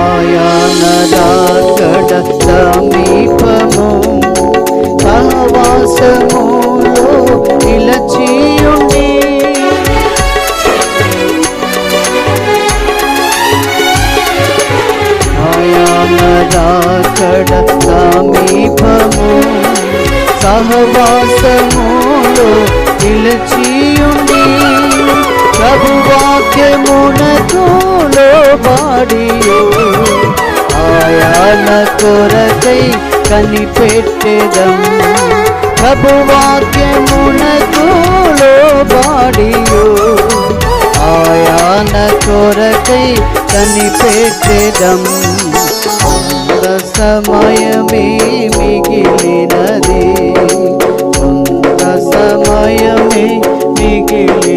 ఆయన సమీపము సహవాసములో నిలచియుండి. ఆయన సమీపము సహవాసములో నిలచియుండి. ప్రభువాక్యమునతో లోబాడి కొరకై కనిపెట్టెదం. ప్రభువాక్యమునకు లోబాడియో. ఆయాన కొరకై కనిపెట్టెదం. కొంత సమయమే మిగిలినది. కొంత సమయమే మిగిలి